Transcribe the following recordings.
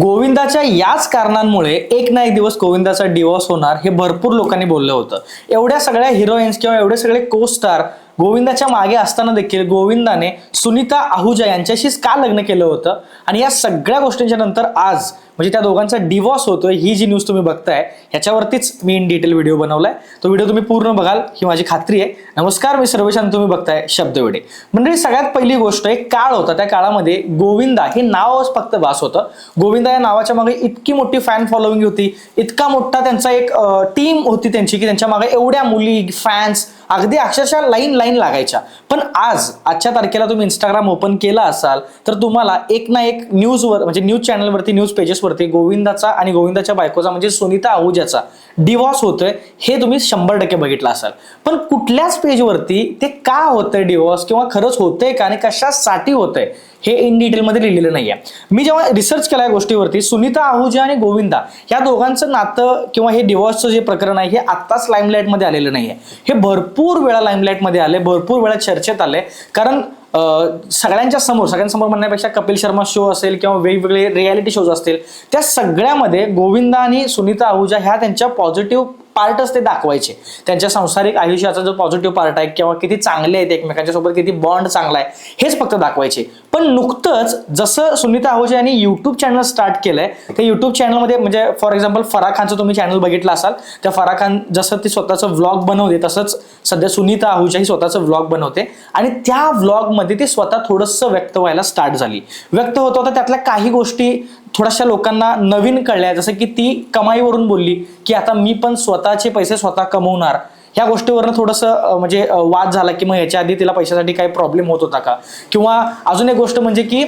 गोविंदाच्या याच कारणांमुळे एक ना एक दिवस गोविंदाचा डिवॉर्स होणार हे भरपूर लोकांनी बोललं होतं. एवढ्या सगळ्या हिरोईन्स किंवा एवढे सगळे को स्टार गोविंदाच्या मागे असताना देखील गोविंदाने सुनीता आहुजा यांच्याशीच का लग्न केलं होतं? आणि या सगळ्या गोष्टींच्या नंतर आज म्हणजे त्या दोघांचा डिवॉर्स होतोय ही जी न्यूज तुम्ही बघताय ह्याच्यावरतीच मी इन डिटेल व्हिडिओ बनवलाय. तो व्हिडिओ तुम्ही पूर्ण बघाल ही माझी खात्री आहे. नमस्कार मी सर्वेशान तुम्ही बघताय शब्दवेडे म्हणजे सगळ्यात पहिली गोष्ट एक काळ होता त्या काळामध्ये गोविंदा हे नावच फक्त भास होतं. गोविंदा या नावाच्या मागे इतकी मोठी फॅन फॉलोईंग होती इतका मोठा त्यांचा एक टीम होती त्यांची की त्यांच्या मागे एवढ्या मुली फॅन्स अगदी अक्षरशः लाईन लाईन लागायच्या. पण आज आजच्या तारखेला तुम्ही इंस्टाग्राम ओपन केला असाल तर तुम्हाला एक ना एक न्यूजवर म्हणजे न्यूज चॅनलवरती न्यूज पेजेसवरती गोविंदाचा आणि गोविंदाच्या बायकोचा म्हणजे सुनीता आहुजाचा डिवॉर्स होतोय हे तुम्ही शंभर टक्के बघितलं असाल. पण कुठल्याच पेजवरती ते का होतंय डिवॉर्स किंवा खरंच होतंय का आणि कशासाठी होतंय? हे इन डिटेलमध्ये लिहिलेलं नाही आहे मी जेव्हा रिसर्च केला या गोष्टीवरती सुनीता आहुजा आणि गोविंदा या दोघांचं नातं किंवा हे डिवॉर्सचं जे प्रकरण आहे हे आत्ताच लाईमलाईटमध्ये आलेलं नाही आहे हे भरपूर वेळा लाईमलाईटमध्ये आले भरपूर वेळा चर्चेत आले. कारण सगळ्यांच्या समोर सगळ्यांसमोर म्हणण्यापेक्षा कपिल शर्मा शो असेल किंवा वेगवेगळे रियालिटी शोज असतील त्या सगळ्यामध्ये गोविंदा आणि सुनीता आहुजा ह्या त्यांच्या पॉझिटिव्ह पार्टच ते दाखवायचे. त्यांच्या सांसारिक आयुष्याचा जो पॉझिटिव्ह पार्ट आहे किंवा किती चांगले आहेत एकमेकांच्या सोबत किती बॉन्ड चांगला आहे हेच फक्त दाखवायचे. पण नुकतंच जसं सुनीता आहुजा यांनी युट्यूब चॅनल स्टार्ट केलंय त्या युट्यूब चॅनलमध्ये म्हणजे फॉर एक्झाम्पल फराह खानचं तुम्ही चॅनल बघितलं असाल त्या फराह खान जसं ती स्वतःचं व्लॉग बनवते तसंच सध्या सुनीता आहुजा ही स्वतःचं व्लॉग बनवते. आणि त्या व्लॉगमध्ये ती स्वतः थोडंसं व्यक्त व्हायला स्टार्ट झाली. व्यक्त होत होता त्यातल्या काही गोष्टी थोड्याशा लोकांना नवीन कळल्या. जसं की ती कमाईवरून बोलली की आता मी पण स्वतःचे पैसे स्वतः कमवणार. ह्या गोष्टीवरनं थोडंसं म्हणजे वाद झाला की मग ह्याच्या आधी तिला पैशासाठी काही प्रॉब्लेम होत होता का? किंवा अजून एक गोष्ट म्हणजे की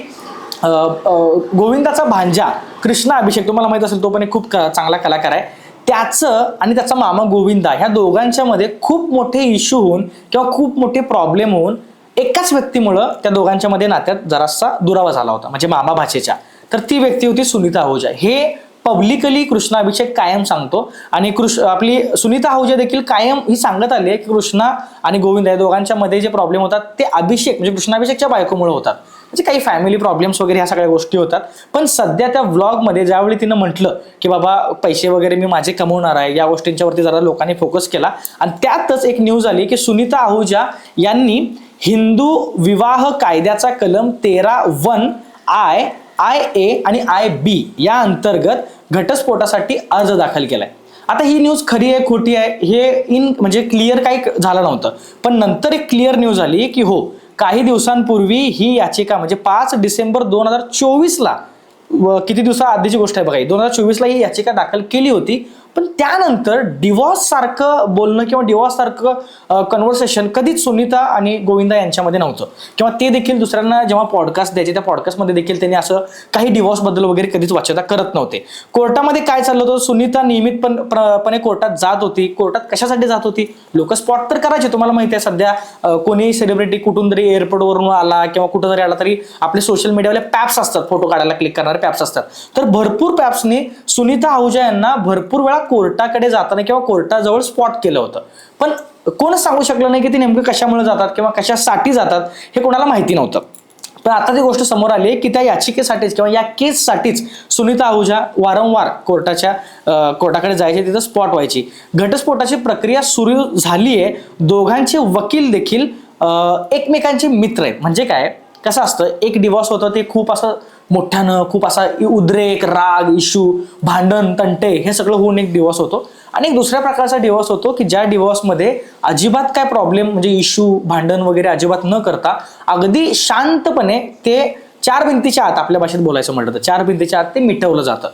गोविंदाचा भांजा कृष्णा अभिषेक तुम्हाला माहीत असेल तो पण एक खूप क- चांगला कलाकार आहे. त्याचं आणि त्याचा मामा गोविंदा ह्या दोघांच्या मध्ये खूप मोठे इश्यू होऊन किंवा खूप मोठे प्रॉब्लेम होऊन एकाच व्यक्तीमुळं त्या दोघांच्या मध्ये नात्यात जरासा दुरावा झाला होता. म्हणजे मामा भाषेच्या तर ती व्यक्ती होती सुनीता आहुजा. हे पब्लिकली कृष्णा अभिषेक कायम सांगतो. आणि कृष्ण आपली सुनीता आहुजा देखील कायम ही सांगत आली आहे की कृष्णा आणि गोविंद या दोघांच्या मध्ये जे प्रॉब्लेम होतात ते अभिषेक म्हणजे कृष्णाभिषेकच्या बायकोमुळे होतात. म्हणजे काही फॅमिली प्रॉब्लेम्स वगैरे ह्या सगळ्या गोष्टी होतात. पण सध्या त्या व्लॉगमध्ये ज्यावेळी तिनं म्हटलं की बाबा पैसे वगैरे मी माझे कमवणार आहे या गोष्टींच्यावरती जरा लोकांनी फोकस केला. आणि त्यातच एक न्यूज आली की सुनीता आहुजा यांनी हिंदू विवाह कायद्याचा कलम तेरा वन आय आय ए आणि आय बी या अंतर्गत घटस्फोटासाठी अर्ज दाखल केलाय. आता ही न्यूज खरी आहे खोटी आहे हे इन म्हणजे क्लिअर काही झालं नव्हतं. पण नंतर एक क्लिअर न्यूज आली की हो काही दिवसांपूर्वी ही याचिका म्हणजे पाच डिसेंबर दोन हजार चोवीसला किती दिवसाआधीची गोष्ट आहे बघा दोन हजार चोवीसला ही याचिका दाखल केली होती पण त्यानंतर डिवॉर्स सारखं बोलणं किंवा डिवॉर्स सारखं कन्व्हर्सेशन कधीच सुनीता आणि गोविंदा यांच्यामध्ये नव्हतं. किंवा ते देखील दुसऱ्यांना जेव्हा पॉडकास्ट द्यायचे त्या पॉडकास्टमध्ये देखील त्यांनी असं काही डिवॉर्सबद्दल वगैरे कधीच वाच्यता करत नव्हते. कोर्टामध्ये काय चाललं होतं? सुनीता नियमित पण पणे कोर्टात जात होती. कोर्टात कशासाठी जात होती? लोक स्पॉट तर करायचे तुम्हाला माहिती आहे सध्या कोणीही सेलिब्रिटी कुठून तरी एअरपोर्टवरून आला किंवा कुठं जरी आला तरी आपले सोशल मीडियावाले पॅप्स असतात फोटो काढायला क्लिक करणारे. पॅप्स असतात. तर भरपूर पॅप्सने सुनीता आहुजा यांना भरपूर वेळा कोर्टाकडे जाताना किंवा कोर्टाजवळ स्पॉट केलं होतं. पण कोण सांगू शकलं नाही की ते नेमकं कशामुळे जातात किंवा कशासाठी जातात हे कोणाला माहिती नव्हतं. पण आता ती गोष्ट समोर आली आहे की त्या याचिकेसाठीच किंवा या केससाठीच सुनीता आहुजा वारंवार कोर्टाच्या कोर्टाकडे जायचे तिथं स्पॉट व्हायची. घटस्फोटाची प्रक्रिया सुरू झाली आहे. दोघांचे वकील देखील एकमेकांचे मित्र आहेत. म्हणजे काय? कसं असतं? एक डिवॉर्स होतं ते खूप असं मोठ्यानं खूप असा उद्रेक राग इशू भांडण तंटे हे सगळं होऊन एक डिवॉर्स होतो. आणि एक दुसऱ्या प्रकारचा डिवॉर्स होतो की ज्या डिवॉर्समध्ये अजिबात काय प्रॉब्लेम म्हणजे इशू भांडण वगैरे अजिबात न करता अगदी शांतपणे ते चार भिंतीच्या आत आपल्या भाषेत बोलायचं म्हटलं तर चार भिंतीच्या आत ते मिटवलं जातं.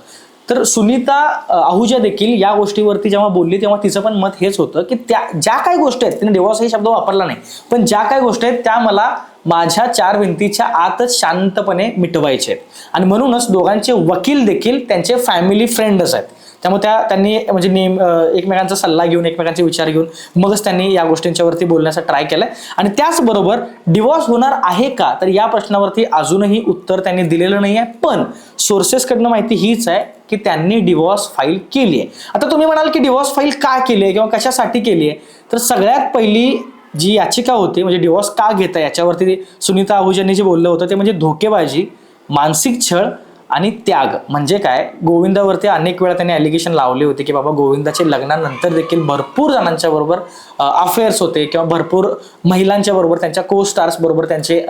तर सुनीता आहुजा देखील या गोष्टीवरती जेव्हा बोलली तेव्हा तिचं पण मत हेच होतं की त्या ज्या काही गोष्टी आहेत तिने डिवॉर्स हे शब्द वापरला नाही पण ज्या काही गोष्टी आहेत त्या मला माझ्या चार भिंतीच्या आतच शांतपणे मिटवायचे आहेत. आणि म्हणूनच दोघांचे वकील देखील त्यांचे फॅमिली फ्रेंडच आहेत. त्यामुळे त्या त्यांनी म्हणजे नेम एकमेकांचा सल्ला घेऊन एकमेकांचे विचार घेऊन मगच त्यांनी या गोष्टींच्यावरती बोलण्याचा ट्राय केलाय. आणि त्याचबरोबर डिवॉर्स होणार आहे का? तर या प्रश्नावरती अजूनही उत्तर त्यांनी दिलेलं नाही आहे पण सोर्सेसकडनं माहिती हीच आहे की त्यांनी डिवॉर्स फाईल केली आहे आता तुम्ही म्हणाल की डिवॉर्स फाईल का केली आहे किंवा कशासाठी केली आहे तर सगळ्यात पहिली जी याचिका होती म्हणजे डिवॉर्स का घेता याच्यावरती सुनीता आहुजांनी जे बोललं होतं ते म्हणजे धोकेबाजी मानसिक छळ आणि त्याग. म्हणजे काय? गोविंदावरती अनेक वेळा त्यांनी ॲलिगेशन लावले होते की बाबा गोविंदाचे लग्नानंतर देखील भरपूर जणांच्या बरोबर अफेअर्स होते किंवा भरपूर महिलांच्या बरोबर त्यांच्या को स्टार्स बरोबर त्यांचे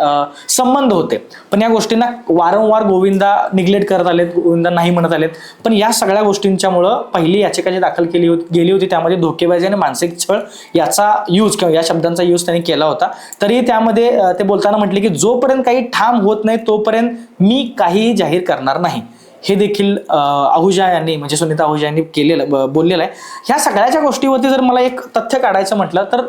संबंध होते. पण या गोष्टींना वारंवार गोविंदा निग्लेक्ट करत आलेत गोविंदा नाही म्हणत आलेत. पण या सगळ्या गोष्टींच्यामुळं पहिली याचिका जी दाखल केली होती गेली होती त्यामध्ये धोकेबाजी आणि मानसिक छळ याचा यूज किंवा या शब्दांचा यूज त्यांनी केला होता. तरी त्यामध्ये ते बोलताना म्हटले की जोपर्यंत काही ठाम होत नाही तोपर्यंत मी काहीही जाहीर करणार नाही. हे देखील आहुजा यांनी म्हणजे सुनीता आहुजा यांनी केलेलं ब- बोललेलं आहे. ह्या सगळ्याच्या गोष्टीवरती जर मला एक तथ्य काढायचं म्हटलं तर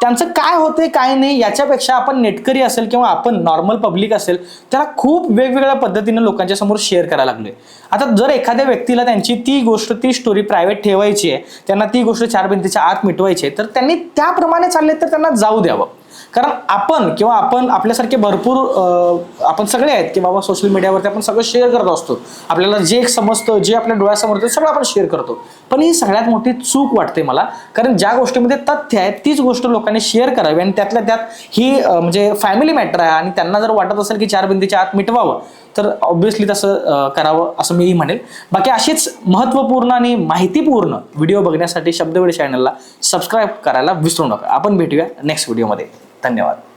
त्यांचं काय होते काय नाही याच्यापेक्षा आपण नेटकरी असेल किंवा आपण नॉर्मल पब्लिक असेल त्याला खूप वेगवेगळ्या पद्धतीने लोकांच्या समोर शेअर करायला लागले आता जर एखाद्या व्यक्तीला त्यांची ती गोष्ट ती स्टोरी प्रायव्हेट ठेवायची आहे त्यांना ती गोष्ट चार भिंतीच्या आत मिटवायची आहे तर त्यांनी त्याप्रमाणे चालले तर त्यांना जाऊ द्यावं. कारण आपण किंवा आपण आपल्यासारखे भरपूर आपण सगळे आहेत की बाबा सोशल मीडियावरती आपण सगळं शेअर करत असतो. आपल्याला जे एक समजतं जे आपल्या डोळ्यासमोर ते सगळं आपण शेअर करतो. पण ही सगळ्यात मोठी चूक वाटते मला. कारण ज्या गोष्टीमध्ये तथ्य आहे तीच गोष्ट लोकांनी शेअर करावी आणि त्यातल्या त्यात ही म्हणजे फॅमिली मॅटर आहे आणि त्यांना जर वाटत असेल की चार बिंदीच्या आत मिटवावं तर ऑब्व्हियसली तसं करावं असं मीही म्हणेल. बाकी अशीच महत्त्वपूर्ण आणि माहितीपूर्ण व्हिडिओ बघण्यासाठी शब्दवेळ चॅनलला सबस्क्राईब करायला विसरू नका. आपण भेटूया नेक्स्ट व्हिडिओमध्ये धन्यवाद.